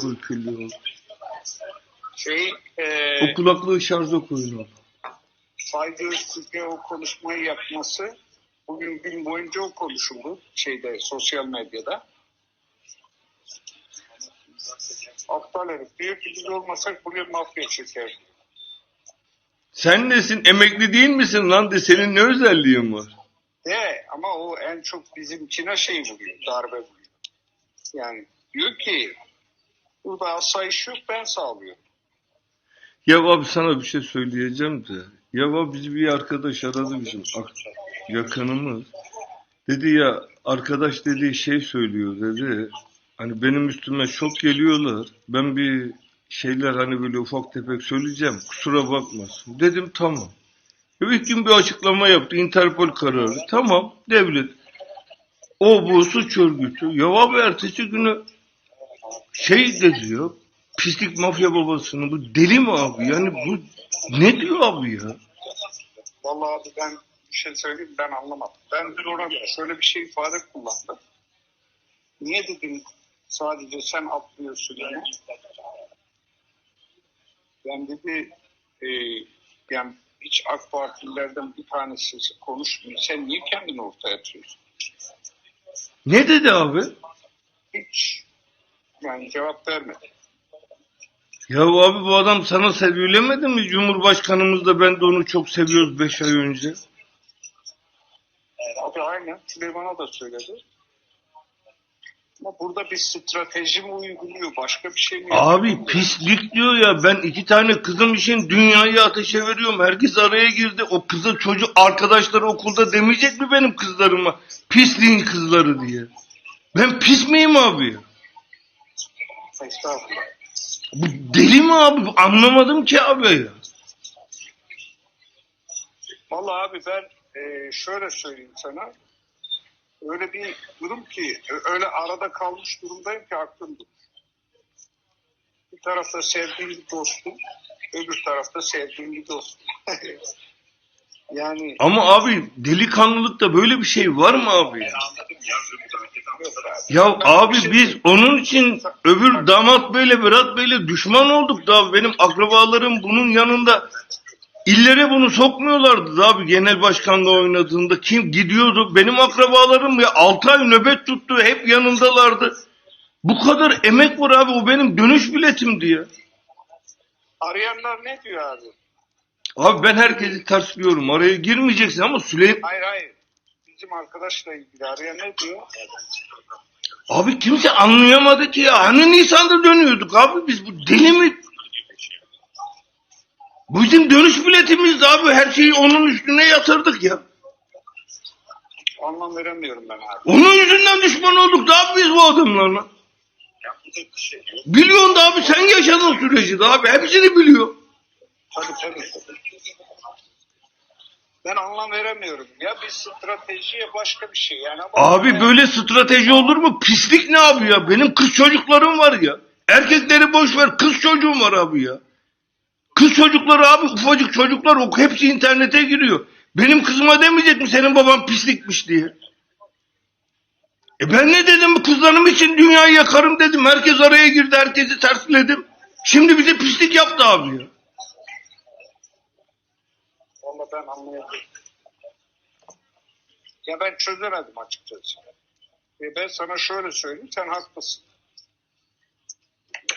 çok ürkülüyor. Şey, e, O kulaklığı şarja koyun abi. Fayda Öztürk'e o konuşmayı yapması bugün gün boyunca o konuşuldu şeyde sosyal medyada. Aptal herif diyor ki biz olmasak bugün mafya çöker. Sen nesin? Emekli değil misin lan de senin ne özelliğin var? De ama o en çok bizimkine şey vuruyor, darbe vuruyor. Yani diyor ki burada asayiş yok ben sağlıyorum. Ya abi sana bir şey söyleyeceğim de. Ya abi bizi bir arkadaş aradı bizim ak- yakınımız. Dedi ya arkadaş dediği şey söylüyor dedi. Hani benim üstüme çok geliyorlar. Ben bir şeyler hani böyle ufak tefek söyleyeceğim. Kusura bakmasın. Dedim tamam. İlk gün bir açıklama yaptı. Interpol kararı. Tamam devlet. O bu suç örgütü. Ya abi ertesi günü şey de diyor. Pislik mafya babasını. Bu deli mi abi? Yani bu ne diyor abi ya? Vallahi abi ben bir şey söyleyeyim ben anlamadım. Ben dün ona şöyle bir şey ifade kullandım. Niye dedim sadece sen atlıyorsun yani? Ben dedi e, yani hiç AK Partililerden bir tanesi konuşmuyor. Sen niye kendini ortaya atıyorsun? Ne dedi abi? Hiç yani cevap vermedi. Ya abi bu adam sana söylemedi mi? Cumhurbaşkanımız da ben de onu çok seviyoruz 5 ay önce. Abi aynen Süleyman'a da söyledi. Ama burada bir strateji mi uyguluyor? Başka bir şey mi Abi yapıyor? pislik diyor ya ben iki tane kızım için dünyayı ateşe veriyorum. Herkes araya girdi. O kızı çocuk arkadaşları okulda demeyecek mi benim kızlarıma? Pisliğin kızları diye. Ben pis miyim abi? Estağfurullah. Bu deli mi abi? Anlamadım ki abi. Vallahi abi ben e, şöyle söyleyeyim sana. Öyle bir durum ki ö- öyle arada kalmış durumdayım ki aklım durur. Bir tarafta sevdiğim bir dostum, öbür tarafta sevdiğim bir dostum. yani Ama abi delikanlılıkta böyle bir şey var mı abi? ya? Ya abi şey- biz onun için öbür damat beyle Berat beyle düşman olduk da benim akrabalarım bunun yanında illere bunu sokmuyorlardı da abi genel başkanla oynadığında kim gidiyordu benim akrabalarım ya 6 ay nöbet tuttu hep yanındalardı. Bu kadar emek var abi o benim dönüş biletim diye. Arayanlar ne diyor abi? Abi ben herkesi tersliyorum araya girmeyeceksin ama Süleyman Hayır hayır. Bizim arkadaşla ilgili arayan ne diyor? abi kimse anlayamadı ki ya hani Nisan'da dönüyorduk abi biz bu deli mi? Bu bizim dönüş biletimizdi abi her şeyi onun üstüne yatırdık ya. Anlam veremiyorum ben abi. Onun yüzünden düşman olduk da abi biz bu adamlarla. Biliyorsun da abi sen yaşadın süreci de abi hepsini biliyor. Ben anlam veremiyorum. Ya bir stratejiye başka bir şey. Yani Abi böyle strateji olur mu? Pislik ne abi ya? Benim kız çocuklarım var ya. Erkekleri boş ver kız çocuğum var abi ya. Kız çocukları abi ufacık çocuklar o hepsi internete giriyor. Benim kızıma demeyecek mi senin baban pislikmiş diye. E ben ne dedim kızlarım için dünyayı yakarım dedim. Herkes araya girdi herkesi tersledim. Şimdi bize pislik yaptı abi ya. Ben anlayamadım. Ya ben çözemedim açıkçası. E ben sana şöyle söyleyeyim. Sen haklısın.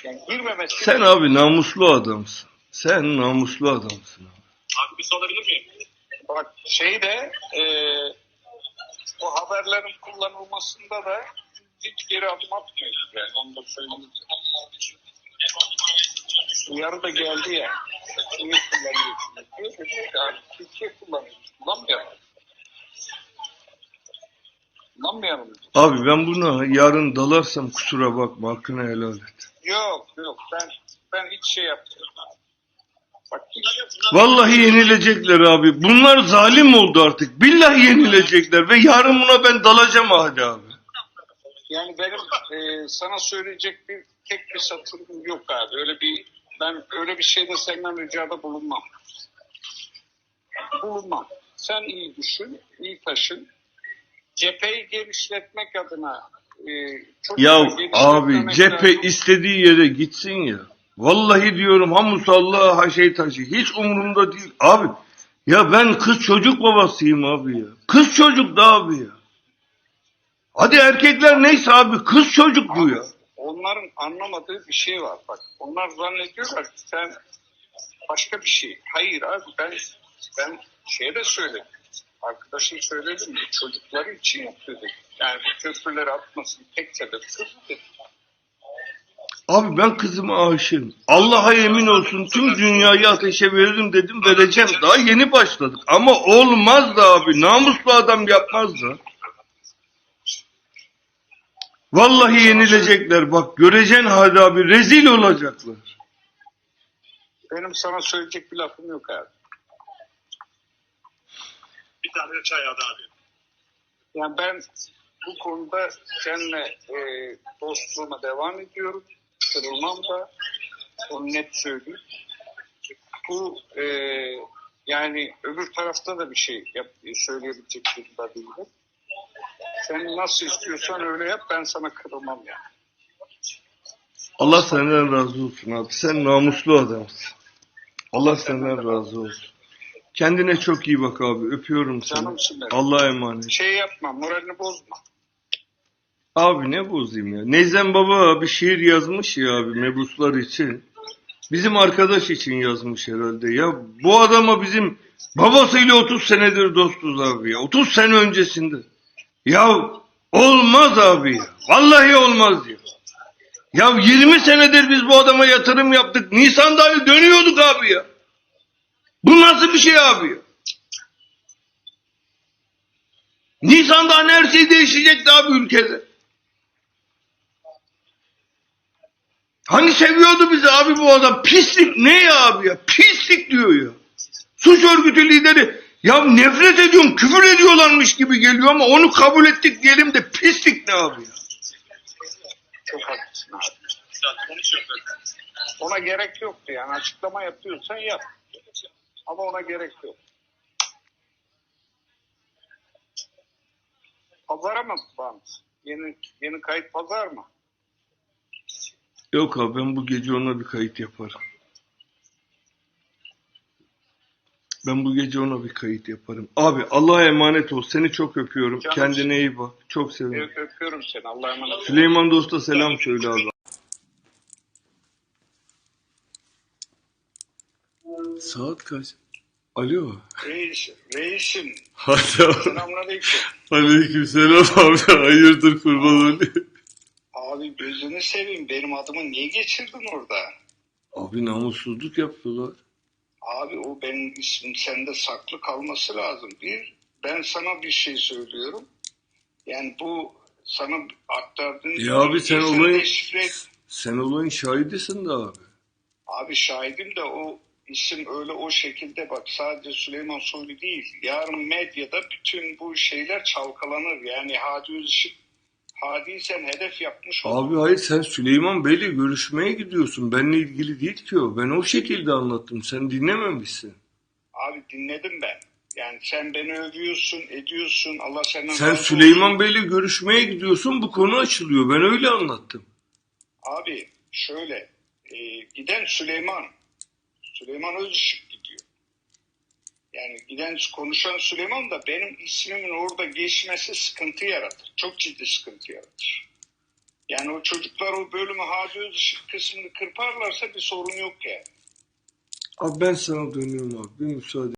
Yani girmemesi... Sen abi namuslu adamsın. Sen namuslu adamsın abi. Abi bir sorabilir miyim? Bak şeyde e, o haberlerin kullanılmasında da hiç geri adım atmıyoruz yani. Onu da söyleyeyim. Uyarı da geldi ya. Niye kullanıyorsunuz. Dedik ki abi Türkiye kullanıyoruz. Kullanmayalım. Kullanmayalım. dedik. Abi ben buna yarın dalarsam kusura bakma hakkını helal et. Yok yok ben ben hiç şey yapmıyorum. Bak hiç Vallahi yenilecekler abi. Bunlar zalim oldu artık. Billahi yenilecekler ve yarın buna ben dalacağım hadi abi. Yani benim e, sana söyleyecek bir tek bir satırım yok abi. Öyle bir ben öyle bir şeyde senden ricada bulunmam. Bulunmam. Sen iyi düşün, iyi taşın. Cepheyi genişletmek adına e, Ya abi cephe lazım. istediği yere gitsin ya. Vallahi diyorum ha musalla ha şey taşı. Hiç umurumda değil. Abi ya ben kız çocuk babasıyım abi ya. Kız çocuk da abi ya. Hadi erkekler neyse abi kız çocuk bu ya. Onların anlamadığı bir şey var bak. Onlar zannediyorlar ki sen başka bir şey. Hayır abi ben ben şeye de söyledim. Arkadaşım söyledim ki çocukları için yapıyor dedim. Yani köprüleri atmasın tek sebep dedi. Abi ben kızıma aşığım. Allah'a yemin olsun tüm dünyayı ateşe veririm dedim vereceğim. Daha yeni başladık. Ama olmaz da abi. Namuslu adam yapmaz da. Vallahi yenilecekler. Bak göreceksin hadi abi. Rezil olacaklar. Benim sana söyleyecek bir lafım yok abi. Bir tane de çay adı abi. Yani ben bu konuda seninle e, dostluğuma devam ediyorum. Kırılmam da. Onu net söyleyeyim. Bu e, yani öbür tarafta da bir şey yap, söyleyebilecek durumda değilim. Sen nasıl istiyorsan öyle yap ben sana kırılmam yani. Allah senden razı olsun abi. Sen namuslu adamsın. Allah senden razı olsun. Kendine çok iyi bak abi. Öpüyorum seni. Canımsın benim. Allah'a emanet. Şey yapma moralini bozma. Abi ne bozayım ya. Neyzen Baba bir şiir yazmış ya abi mebuslar için. Bizim arkadaş için yazmış herhalde. Ya bu adama bizim babasıyla 30 senedir dostuz abi ya. 30 sene öncesinde. Ya olmaz abi. Vallahi olmaz ya. Ya 20 senedir biz bu adama yatırım yaptık. Nisan'da hani dönüyorduk abi ya. Bu nasıl bir şey abi ya? Nisan'da hani her şey değişecekti abi ülkede. Hani seviyordu bizi abi bu adam. Pislik ne ya abi ya? Pislik diyor ya. Suç örgütü lideri. Ya nefret ediyorum, küfür ediyorlarmış gibi geliyor ama onu kabul ettik diyelim de pislik ne abi ya? Çok haklısın abi. Ona gerek yoktu yani açıklama yapıyorsan yap. Ama ona gerek yok. Pazara mı bant? Yeni, yeni kayıt pazar mı? Yok abi ben bu gece ona bir kayıt yaparım. Ben bu gece ona bir kayıt yaparım. Abi Allah'a emanet ol. Seni çok öpüyorum. Canım. Kendine iyi bak. Çok seviyorum. Ö- öpüyorum seni. Allah'a emanet ol. Süleyman Dost'a selam söyle abi. Saat kaç? Alo. Reis, reisim. Hadi Selamünaleyküm. Aleyküm selam abi. Hayırdır kurban olayım. Abi gözünü seveyim. Benim adımı niye geçirdin orada? Abi namussuzluk yapıyorlar. Abi o benim ismim sende saklı kalması lazım. Bir, ben sana bir şey söylüyorum. Yani bu sana aktardığın... Ya abi sen olayın- deşifre. Sen olayın şahidisin de abi. Abi şahidim de o isim öyle o şekilde bak sadece Süleyman Soylu değil. Yarın medyada bütün bu şeyler çalkalanır. Yani Hadi Özışık Hadi'yi sen hedef yapmış ol. Abi hayır sen Süleyman Bey'le görüşmeye gidiyorsun. Benle ilgili değil ki o. Ben o şekilde anlattım. Sen dinlememişsin. Abi dinledim ben. Yani sen beni övüyorsun, ediyorsun. Allah senden Sen. Süleyman Bey'le görüşmeye gidiyorsun. Bu konu açılıyor. Ben öyle anlattım. Abi şöyle e, giden Süleyman. Süleyman Özışık. Yani giden konuşan Süleyman da benim ismimin orada geçmesi sıkıntı yaratır. Çok ciddi sıkıntı yaratır. Yani o çocuklar o bölümü Hadi Özışık kısmını kırparlarsa bir sorun yok yani. Abi ben sana dönüyorum abi. Bir müsaade.